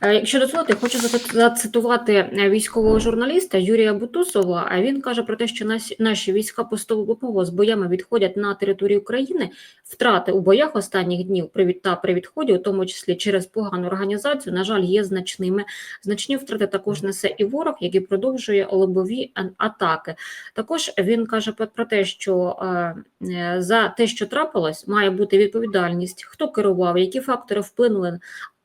Е, Якщо дозволите, хочу зацитувати е, військового журналіста Юрія Бутусова. А він каже про те, що наші, війська поступово з боями відходять на територію України. Втрати у боях останніх днів та при відході, у тому числі через погану організацію, на жаль, є значними. Значні втрати також несе і ворог, який продовжує лобові атаки. Також він каже про- те, що е, е, за те, що трапилось, має бути відповідальність, хто керував, які фактори вплинули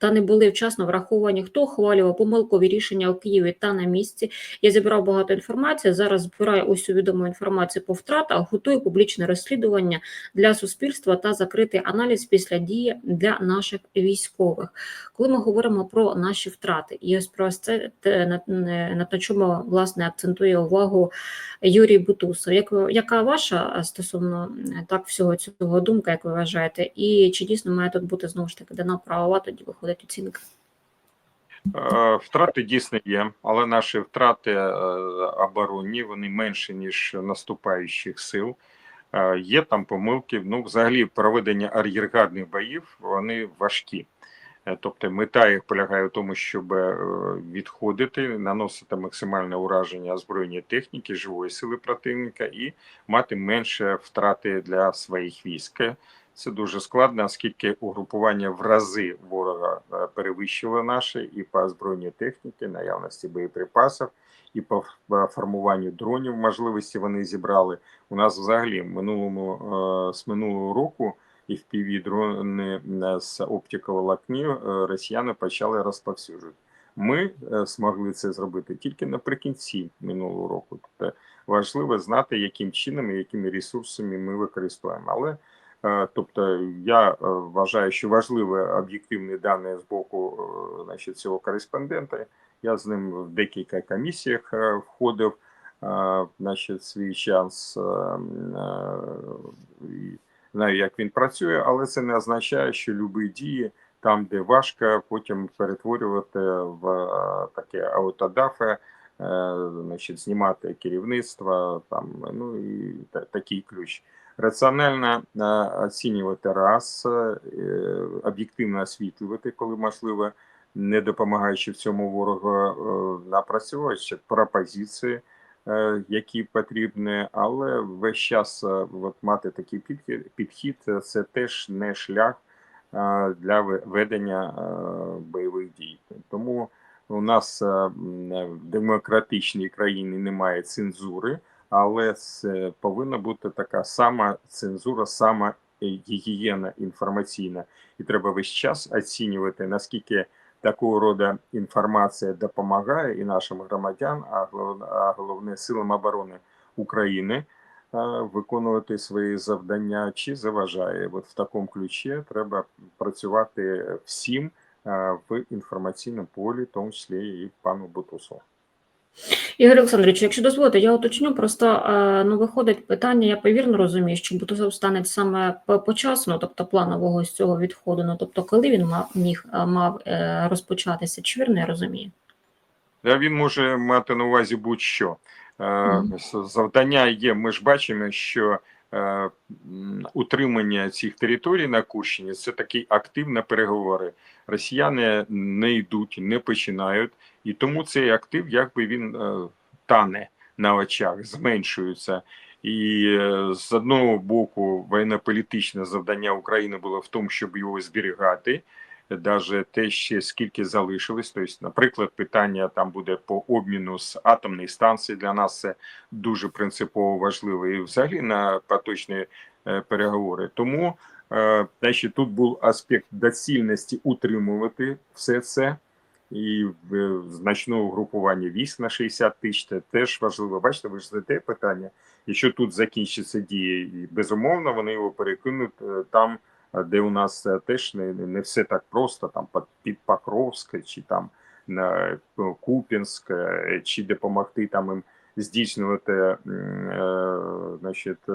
та не були вчасно враховані, хто ухвалював помилкові рішення у Києві та на місці. Я зібрав багато інформації. Зараз збираю усю відому інформацію по втратах, готую публічне розслідування для суспільства та закритий аналіз після дії для наших військових. Коли ми говоримо про наші втрати, і ось про це на, на, на чому власне акцентує увагу Юрій Бутусов. Як яка ваша стосовно е, так всього цього думка, як ви вважаєте, і чи дійсно має тут бути знову ж таки дана правова тоді виходить оцінка? Е, Втрати дійсно є, але наші втрати е, оборонні вони менші ніж наступаючих сил. Е, Є там помилки. Ну, взагалі, проведення ар'єргардних боїв вони важкі. Тобто мета їх полягає в тому, щоб відходити, наносити максимальне ураження озброєння техніки, живої сили противника і мати менше втрати для своїх військ. Це дуже складно, оскільки угрупування в рази ворога е, перевищило наше і по озброєнню техніки, наявності боєприпасів, і по формуванню дронів можливості вони зібрали. У нас взагалі минулому е, з минулого року і в дрони е, з оптиковолокні росіяни почали розповсюджувати. Ми змогли це зробити тільки наприкінці минулого року. Тобто важливо знати, яким чином і якими ресурсами ми використовуємо. Але Тобто я е, вважаю, що важливі об'єктивні дані з боку е, значить, цього кореспондента. Я з ним в декілька комісіях е, входив е, значить, свій час. е, е, Знаю, як він працює, але це не означає, що любі дії там, де важко, потім перетворювати в е, таке аутодафе, е, значить, знімати керівництво, там, ну і такий ключ раціонально е, оцінювати раз, е, об'єктивно освітлювати, коли можливо, не допомагаючи в цьому ворогу, е, напрацьовувати ще пропозиції, які потрібні, але весь час от мати такий підхід, це теж не шлях для ве- ведення бойових дій. Тому у нас в демократичній країні немає цензури але це повинна бути така сама цензура, сама гігієна інформаційна, і треба весь час оцінювати наскільки такого роду інформація допомагає і нашим громадян, а головне, силам оборони України е, виконувати свої завдання чи заважає. От в такому ключі треба працювати всім е, в інформаційному полі, в тому числі і пану Бутусову. Ігор Олександрович, якщо дозволите, я уточню, просто е, ну виходить питання, я повірно розумію, що Бутузов стане саме по- почасно, тобто планового з цього відходу. Ну тобто, коли він мав міг е, мав е, розпочатися, чи вірно я розумію? Да, він може мати на увазі будь-що. Mm -hmm. Завдання є. Ми ж бачимо, що е, утримання цих територій на Курщині це такі активні переговори. Росіяни не йдуть, не починають, і тому цей актив, якби він е, тане на очах, зменшується. І е, з одного боку, воєнно-політичне завдання України було в тому, щоб його зберігати даже те, ще скільки залишилось. Тобто, наприклад, питання там буде по обміну з атомної станції. Для нас це дуже принципово важливо і взагалі на поточні е, переговори. Тому е, значить, тут був аспект доцільності утримувати все це. І в значного групування військ на 60 тисяч це теж важливо. Бачите, ви ж задаєте питання. Якщо тут закінчиться дії, і безумовно вони його перекинуть е, там, е, де у нас е, теж не, не все так просто, там під- Покровське, чи там на е, е, чи допомогти там їм здійснювати значить,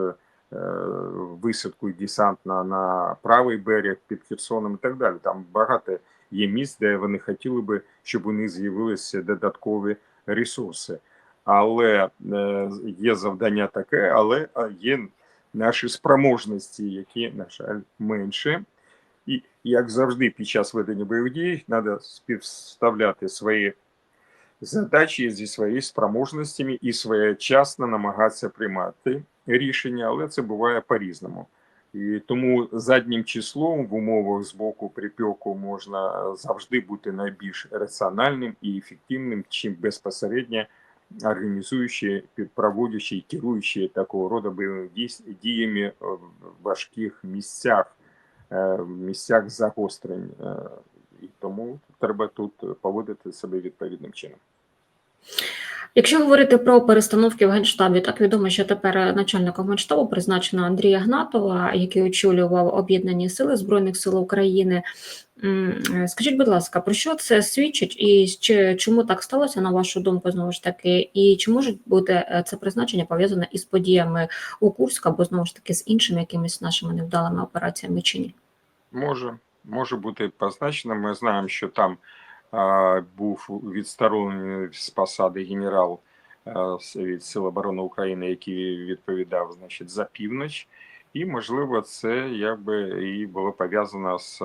висадку і десант на, на правий берег під Херсоном і так далі. Там багато є місць, де вони хотіли би, щоб у них з'явилися додаткові ресурси. Але є завдання таке, але є наші спроможності, які, на жаль, менше. І як завжди, під час ведення бойових дій треба співставляти свої задачі зі своїми спроможностями і своєчасно намагатися приймати рішення, але це буває по-різному. І тому заднім числом в умовах з боку припеку можна завжди бути найбільш раціональним і ефективним, чим безпосередньо організуючи, проводячи і керуючи такого роду бойовими дій- діями в важких місцях, е, в місцях загострень. Е, І тому треба тут поводити себе відповідним чином. Якщо говорити про перестановки в Генштабі, так відомо, що тепер начальником Генштабу призначено Андрія Гнатова, який очолював об'єднані сили Збройних сил України. Скажіть, будь ласка, про що це свідчить, і чи чому так сталося, на вашу думку, знову ж таки, і чи може бути е, це призначення пов'язане із подіями у Курську, або знову ж таки з іншими якимись нашими невдалими операціями чи ні? Може, може бути позначено. Ми знаємо, що там був відсторонений з посади генерал від Сил оборони України, який відповідав значить, за північ. І, можливо, це якби і було пов'язано з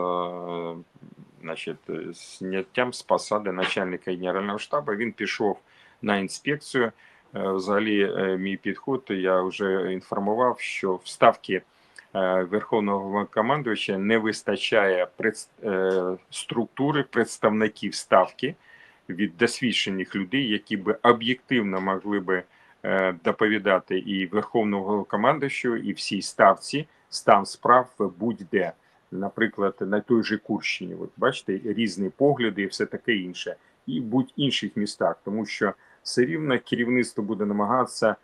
значить, зняттям з посади начальника генерального штабу. Він пішов на інспекцію. Е, Взагалі, е, мій підход, я вже інформував, що в ставки е, Верховного командувача не вистачає е, структури представників ставки від досвідчених людей, які би об'єктивно могли би е, доповідати і Верховного командувачу, і всій ставці стан справ будь-де. Наприклад, на той же Курщині, от бачите, різні погляди і все таке інше, і будь-інших містах, тому що все рівно керівництво буде намагатися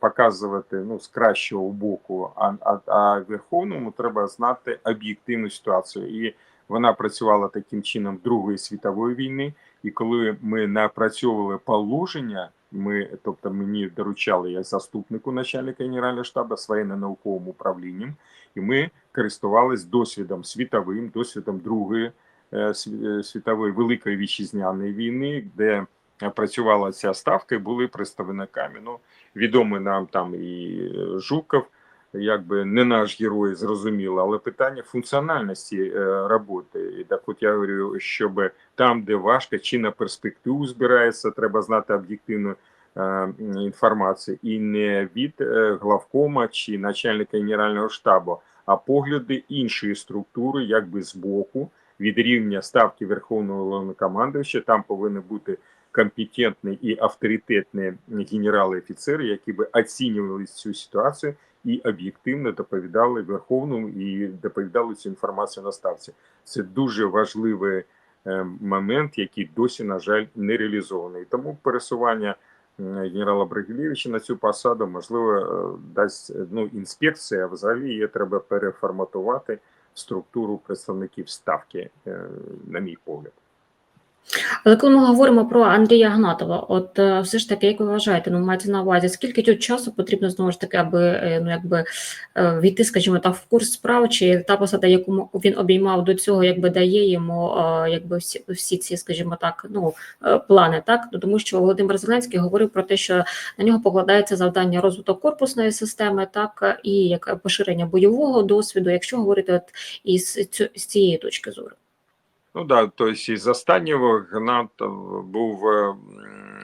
показувати ну з кращого боку. А, а, а верховному треба знати об'єктивну ситуацію. І вона працювала таким чином Другої світової війни. І коли ми напрацьовували положення, ми, тобто мені доручали як заступнику начальника генерального штабу з воєнно-науковим управлінням, і ми користувались досвідом світовим, досвідом Другої е, е, світової великої вітчизняної війни, де працювала ця ставка, і були представниками. Ну, відомий нам там і е, Жуков, якби не наш герой, зрозуміло, але питання функціональності е, роботи. І так, от я говорю, щоб там, де важко, чи на перспективу збирається, треба знати об'єктивну е, інформацію, і не від е, главкома чи начальника генерального штабу, а погляди іншої структури, якби збоку, від рівня ставки Верховного Головнокомандувача, там повинні бути компетентні і авторитетні генерали-офіцери, які би оцінювали цю ситуацію і об'єктивно доповідали Верховному і доповідали цю інформацію на ставці. Це дуже важливий е, момент, який досі, на жаль, не реалізований. Тому пересування е, генерала Брагілєвича на цю посаду можливо е, дасть ну, інспекція. Взагалі її треба переформатувати структуру представників ставки, на мій погляд. Але коли ми говоримо про Андрія Гнатова, от е, все ж таки, як ви вважаєте, ну мається на увазі, скільки тут часу потрібно знову ж таки, аби е, ну якби е, війти, скажімо так, в курс справ, чи та посада, яку він обіймав до цього, якби дає йому якби всі, всі ці, скажімо так, ну плани, так Ну, тому що Володимир Зеленський говорив про те, що на нього покладається завдання розвиток корпусної системи, так і як поширення бойового досвіду, якщо говорити от із цю- цієї точки зору. Ну да, тобто із останнього Гнат був м,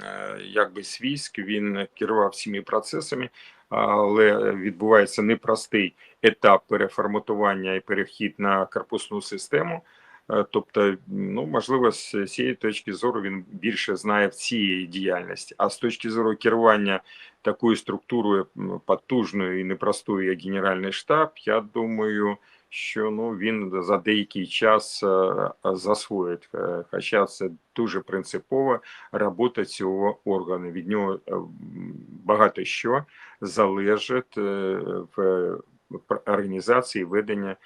е, якби з військ, він керував всіми процесами, але відбувається непростий етап переформатування і перехід на корпусну систему. Е, Тобто, ну можливо, з цієї точки зору він більше знає в цієї діяльності. А з точки зору керування такою структурою потужною і непростою, як Генеральний штаб, я думаю, що ну він за деякий час е, засвоїть. Е, Хоча це дуже принципова робота цього органу. Від нього е, багато що залежить в організації ведення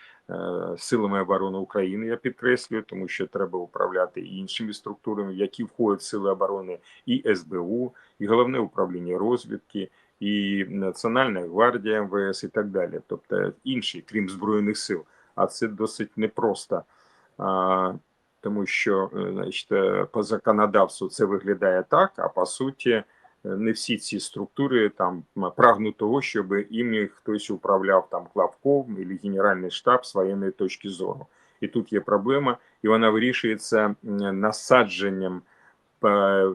силами оборони України. Я підкреслюю, тому що треба управляти і іншими структурами, які входять в сили оборони, і СБУ, і головне управління розвідки. І Національна гвардія МВС і так далі, тобто інші, крім збройних сил, а це досить непросто, а, тому що е, значить, е, по законодавству це виглядає так, а по суті, е, не всі ці структури там прагнуть того, щоб іми хтось управляв там главком або генеральний штаб з воєнної точки зору. і тут є проблема, і вона вирішується насадженням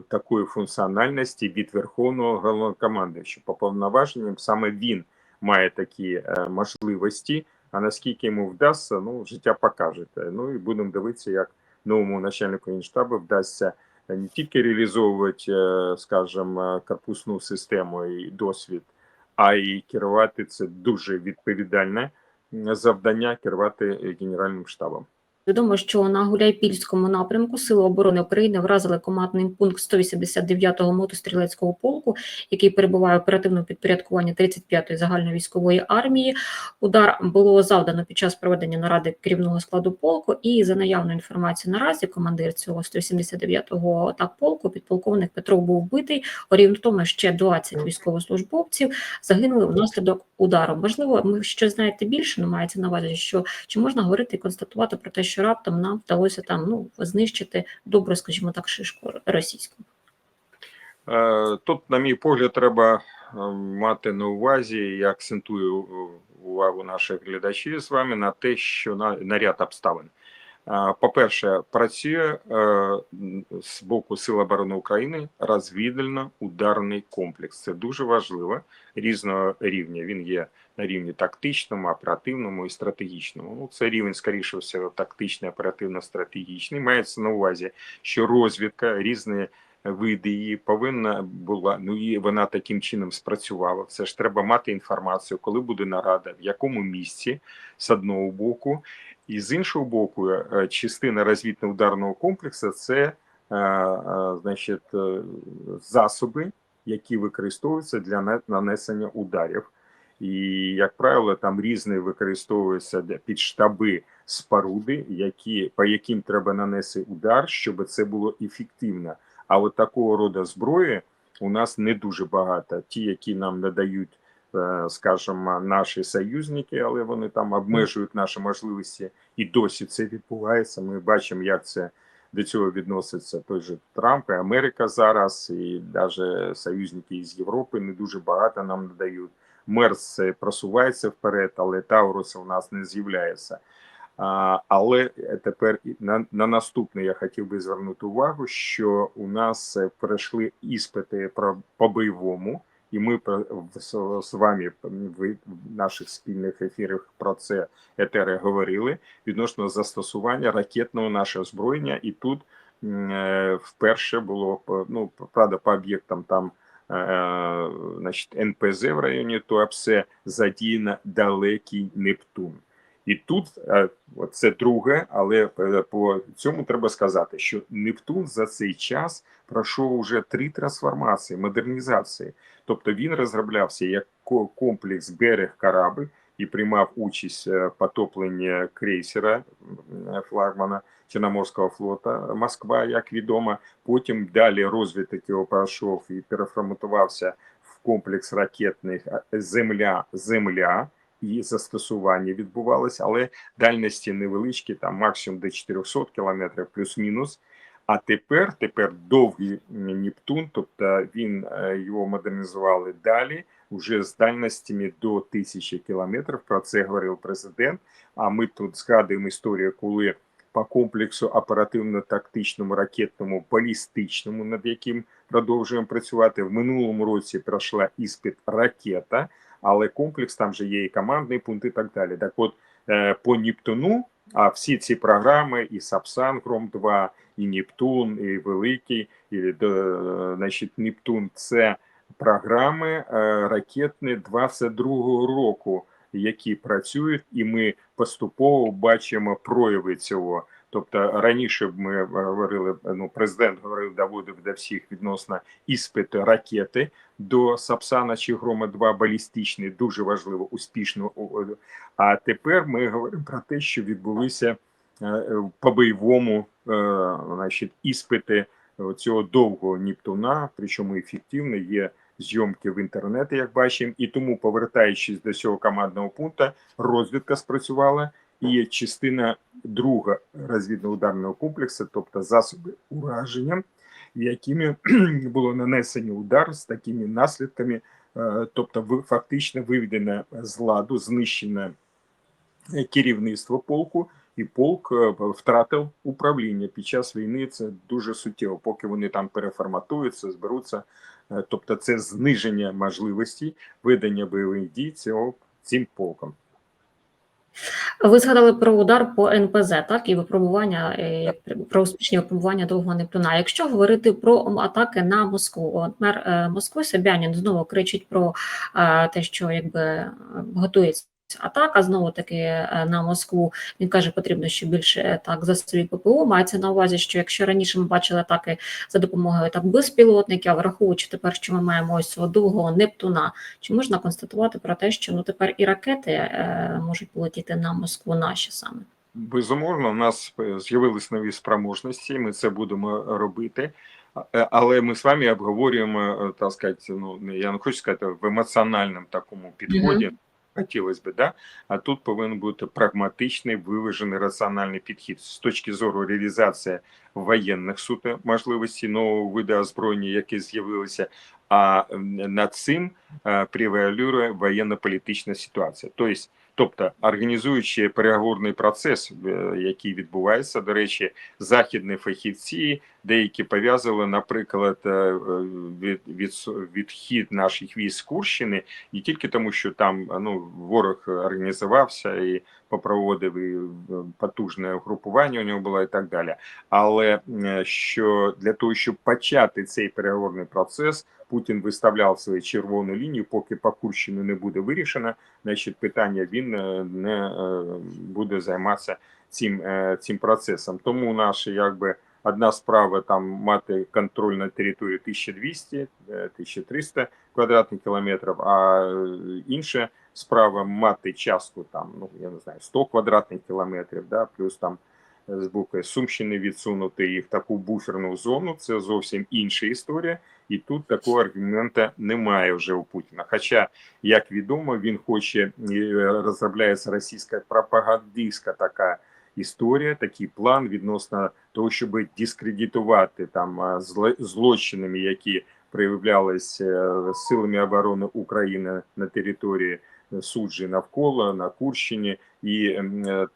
такої функціональності від верховного головнокомандуючого. По повноваженням саме він має такі е, можливості. А наскільки йому вдасться, ну життя покаже. Ну і будемо дивитися, як новому начальнику генштабу вдасться не тільки реалізовувати, е, скажімо, корпусну систему і досвід, а й керувати це дуже відповідальне завдання керувати генеральним штабом. Відомо, що на Гуляйпільському напрямку Сили оборони України вразили командний пункт 189-го мотострілецького полку, який перебуває в оперативному підпорядкуванні 35-ї загальновійськової армії. Удар було завдано під час проведення наради керівного складу полку. І за наявною інформацією наразі командир цього 179-го так полку, підполковник Петров був вбитий. Орієнтовно ще 20 військовослужбовців загинули внаслідок удару. Можливо, ми ще знаєте більше, але мається на увазі, що чи можна говорити і констатувати про те, що раптом нам вдалося там ну знищити добре, скажімо так, шишку російську. Е, Тут, на мій погляд, треба е, мати на увазі, я акцентую е, увагу наших глядачів з вами на те, що на, на ряд обставин. По-перше, працює з боку Сил оборони України розвідувально-ударний комплекс. Це дуже важливо різного рівня. Він є на рівні тактичному, оперативному і стратегічному. Ну, це рівень, скоріше всього, тактичний, оперативно-стратегічний. Мається на увазі, що розвідка різні види її повинна була. Ну і вона таким чином спрацювала. Це ж треба мати інформацію, коли буде нарада, в якому місці з одного боку, і з іншого боку, е, частина розвідно-ударного комплексу це е, е, значить засоби, які використовуються для на- нанесення ударів. І, як правило, там різні використовуються під штаби споруди, які, по яким треба нанести удар, щоб це було ефективно. А от такого роду зброї у нас не дуже багато. Ті, які нам надають, е, скажімо, наші союзники, але вони там обмежують наші можливості, і досі це відбувається. Ми бачимо, як це до цього відноситься той же Трамп і Америка зараз, і навіть союзники із Європи не дуже багато нам надають. Мерс е, просувається вперед, але Таурус у нас не з'являється. Але тепер і на, на наступне я хотів би звернути увагу, що у нас е, пройшли іспити про по бойовому, і ми з, вами в наших спільних ефірах про це етери говорили відносно застосування ракетного нашого озброєння. І тут е, вперше було ну правда по об'єктам там. Е, Значить, НПЗ в районі Туапсе задіяно далекий Нептун. І тут е, це друге, але е, по цьому треба сказати, що Нептун за цей час пройшов уже три трансформації, модернізації. Тобто він розроблявся як комплекс берег корабль і приймав участь е, в потопленні крейсера флагмана Чорноморського флота Москва, як відомо. Потім далі розвиток його пройшов і переформатувався в комплекс ракетних е, Земля-Земля і застосування відбувалося, але дальності невеличкі, там максимум до 400 кілометрів плюс-мінус. А тепер, тепер довгий Нептун, тобто він е, його модернізували далі, вже з дальностями до 1000 кілометрів. Про це говорив президент. А ми тут згадуємо історію, коли по комплексу оперативно-тактичному, ракетному, балістичному, над яким продовжуємо працювати. В минулому році пройшла іспит ракета але комплекс там же є і командний пункт, і так далі. Так от е, по Нептуну, а всі ці програми, і Сапсан Гром 2, і Нептун, і Великий, і е, значить, Нептун це програми е, ракетні 22-го року, які працюють, і ми поступово бачимо прояви цього. Тобто раніше ми говорили, ну президент говорив, доводив до всіх відносно іспиту ракети до Сапсана чи Грома 2 балістичний, дуже важливо, успішно. А тепер ми говоримо про те, що відбулися е, по бойовому е, значить, іспити цього довгого Нептуна, причому ефективно є зйомки в інтернеті, як бачимо, і тому, повертаючись до цього командного пункту, розвідка спрацювала. І частина друга розвідно-ударного комплексу, тобто засоби ураження, якими було нанесено удар з такими наслідками, е, тобто фактично виведено з ладу, знищено е, керівництво полку, і полк е, втратив управління під час війни. Це дуже суттєво, поки вони там переформатуються, зберуться. Е, Тобто, це зниження можливості ведення бойових дій цього цим полком. Ви згадали про удар по НПЗ, так і випробування е, як про успішні випробування довго Нептуна. Якщо говорити про атаки на Москву, от мер е, Москви Собянін знову кричить про те, що якби готується. Атака знову таки е, на Москву. Він каже, потрібно ще більше е, так засобів ППО. Мається на увазі, що якщо раніше ми бачили атаки за допомогою так безпілотників, враховуючи тепер, що ми маємо ось цього довгого Нептуна, чи можна констатувати про те, що ну тепер і ракети е, можуть полетіти на Москву наші саме? Безумовно, у нас е, з'явились нові спроможності. Ми це будемо робити. Але ми з вами обговорюємо, так сказати, ну я не хочу сказати в емоціональному такому підході. Хотілося б, да? А тут повинен бути прагматичний, виважений раціональний підхід з точки зору реалізації воєнних суто можливостей нового виду озброєння, які з'явилися. А над цим е, превалює воєнно-політична ситуація. Тобто, тобто організуючи переговорний процес, е, який відбувається, до речі, західні фахівці деякі пов'язували, наприклад, е, від, від, відхід наших військ з Курщини і тільки тому, що там ну ворог організувався і попроводив і е, потужне угрупування у нього було і так далі. Але е, що для того, щоб почати цей переговорний процес, Путін виставляв свою червону лінію, поки по Курщину не буде вирішено, значить питання він не буде займатися цим, цим процесом. Тому наші якби. Одна справа там мати контроль на території 1200, е, 1300 квадратних кілометрів, а е, інша справа мати частку там, ну я не знаю, 100 квадратних кілометрів, да, плюс там е, з боку Сумщини відсунути їх в таку буферну зону. Це зовсім інша історія, і тут такого аргумента немає вже у Путіна. Хоча, як відомо, він хоче і розробляється російська пропагандистська така історія, такий план відносно того, щоб дискредитувати там злочинами, які проявлялись е, силами оборони України на території е, суджі навколо на Курщині, і е,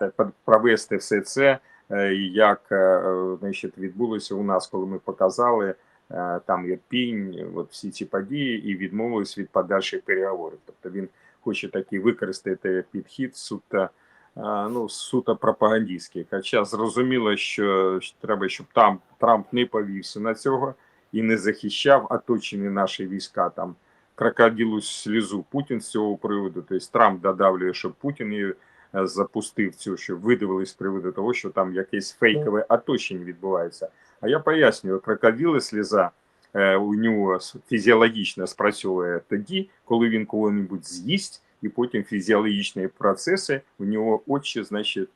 провести все це, е, як е, е, значить, відбулося у нас, коли ми показали е, там Ірпінь, от всі ці події, і відмовились від подальших переговорів. Тобто він хоче такий використати підхід суто ну, суто пропагандистський. Хоча зрозуміло, що треба, щоб там Трамп не повівся на цього і не захищав оточені наші війська там крокодилу слізу Путін з цього приводу. Тобто Трамп додавлює, щоб Путін її е, запустив цю, щоб видивились з приводу того, що там якесь фейкове оточення відбувається. А я пояснюю, крокодили сліза. е, У нього фізіологічно спрацьовує тоді, коли він кого-небудь з'їсть, і потім фізіологічні процеси у нього очі, значить,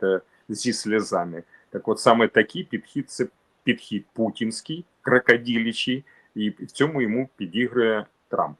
зі сльозами. Так от саме такий підхід це підхід путінський, крокодилічий, і в цьому йому підігрує Трамп.